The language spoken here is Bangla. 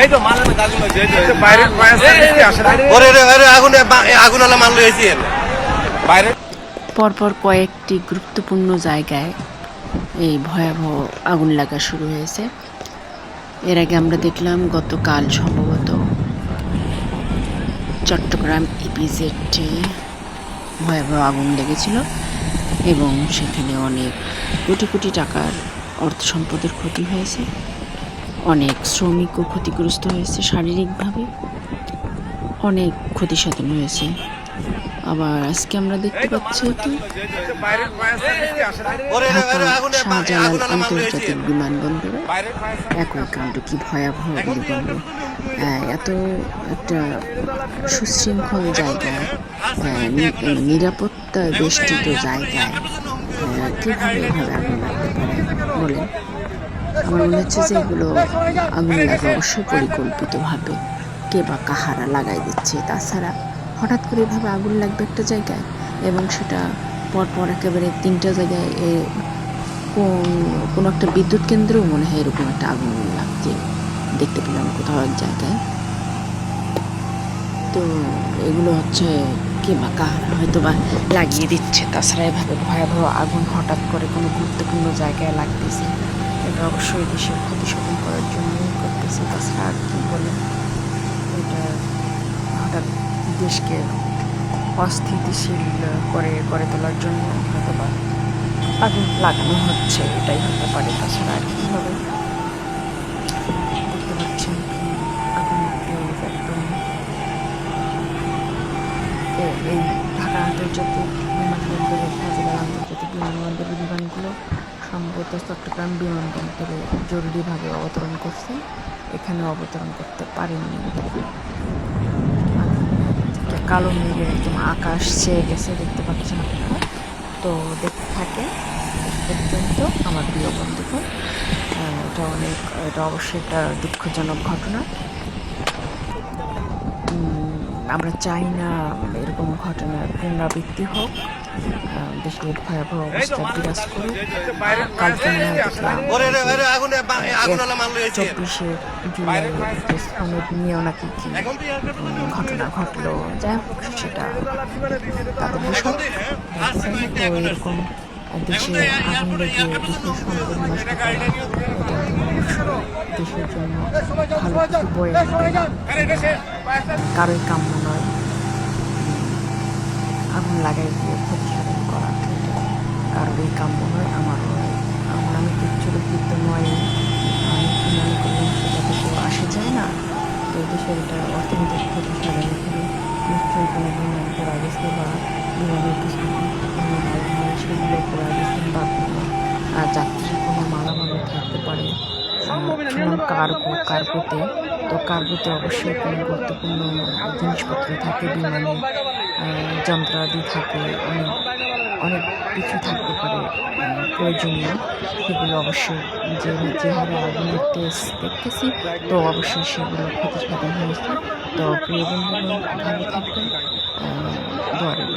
এই তো মালের আগুন তো। বাইরে ফায়ার সার্ভিস আসে না ওরে ওরে আগুন আগুন আলা মাল লইছি বাইরে। পরপর কয়েকটি গুরুত্বপূর্ণ জায়গায় এই ভয়াবহ আগুন লাগা শুরু হয়েছে। এর আগে আমরা দেখলাম গতকাল সম্ভবত চট্টগ্রাম ইপিজেডে ভয়াবহ আগুন লেগেছিল এবং সেখানে অনেক কোটি কোটি টাকার অর্থ সম্পদের ক্ষতি হয়েছে। অনেক শ্রমিকও ক্ষতিগ্রস্ত হয়েছে শারীরিকভাবে। অনেক ক্ষতি সাধন হয়েছে। আবার আজকে আমরা দেখতে পাচ্ছি কি শাহজালাল আন্তর্জাতিক বিমানবন্দরে। একই কাণ্ড কি ভয়াবহ বলে বলব এত একটা সুশৃঙ্খল জায়গায় আহ, নিরাপত্তা বেষ্টিত জায়গায় আহ, কীভাবে এভাবে আগুন লাগতে পারে? আমার মনে হচ্ছে যে এগুলো লাগে অবশ্যই পরিকল্পিতভাবে কে বা কাহারা লাগাই দিচ্ছে। তাছাড়া হঠাৎ করে এভাবে আগুন লাগবে একটা জায়গায় এবং সেটা পরপর একেবারে তিনটা জায়গায় কোনো একটা বিদ্যুৎ কেন্দ্রেও মনে হয় এরকম একটা আগুন লাগছে। দেখতে পেলাম কোথাও এক জায়গায়। তো এগুলো হচ্ছে কে বা কাহারা হয়তো বা লাগিয়ে দিচ্ছে। তাছাড়া এভাবে ভয়াবহ আগুন হঠাৎ করে কোনো গুরুত্বপূর্ণ জায়গায় লাগতেছে। এটা অবশ্যই দেশের ক্ষতি সাধন করার জন্যই করতেছে। তাছাড়া আর কী বলে, এটা হঠাৎ দেশকে অস্থিতিশীল করে করে তোলার জন্য হয়তো বা আগুন লাগানো হচ্ছে, এটাই হতে পারে। তাছাড়া আর কি হবে দেখতে পাচ্ছেন আগুন একদম এই ঢাকা আন্তর্জাতিক বিমানবন্দরের আন্তর্জাতিক বিমানবন্দরের সম্ভবত চট্টগ্রাম বিমানবন্দরে জরুরিভাবে অবতরণ করছে। এখানে অবতরণ করতে আজকে কালো মেঘে একদম আকাশ ছেয়ে গেছে, দেখতে পাচ্ছেন আপনারা। তো দেখতে থাকে পর্যন্ত আমার প্রিয় বন্ধুগণ। এটা অনেক, এটা অবশ্যই একটা দুঃখজনক ঘটনা। আমরা চাই না এরকম ঘটনার পুনরাবৃত্তি হোক দেশের ভয়াবহ অবস্থা বিরাজ করুক। কালকে দেখলাম চব্বিশে জুলাই নিয়েও নাকি কি ঘটনা ঘটলো। যাই হোক সেটা তাদের বিষয়। তো এরকম দেশে আগুন লেগে দেশের সম্পদ নষ্ট করা এটা দেশের জন্য ভালো কিছু বয়ে। কারোই কাম্য নয়। আগুন লাগাই দিয়ে ক্ষতি সাধন করা কারোরই কাম্য নয় আমারও নয়। আমার আমি কিচ্ছু বিকৃত নয় আমি কি মনে সেটা তো কেউ আসে যায় না? তো দেশের এটা অর্থনৈতিক ক্ষতি এখানে নিশ্চয়ই কোনো বিমান করা গেছে বা বিমানের কিছু মালামাল সেগুলো করা গেছে বা কোনো আহ, যাত্রী কোনো মালামালও থাকতে পারে। কার্গো কার্গোতে তো কার্গোতে অবশ্যই কোনো গুরুত্বপূর্ণ জিনিসপত্র থাকে বিমানে যন্ত্রাদি থাকে অনেক অনেক কিছু থাকতে পারে প্রয়োজনীয়। সেগুলো অবশ্যই যে যে হারে আগুনের টেস্ট দেখতেছি তো অবশ্যই সেগুলো ক্ষতি সাধন হয়েছে। তো প্রিয় বন্ধুগণ ভালো থাকবেন। আহ, দোয়া রইল।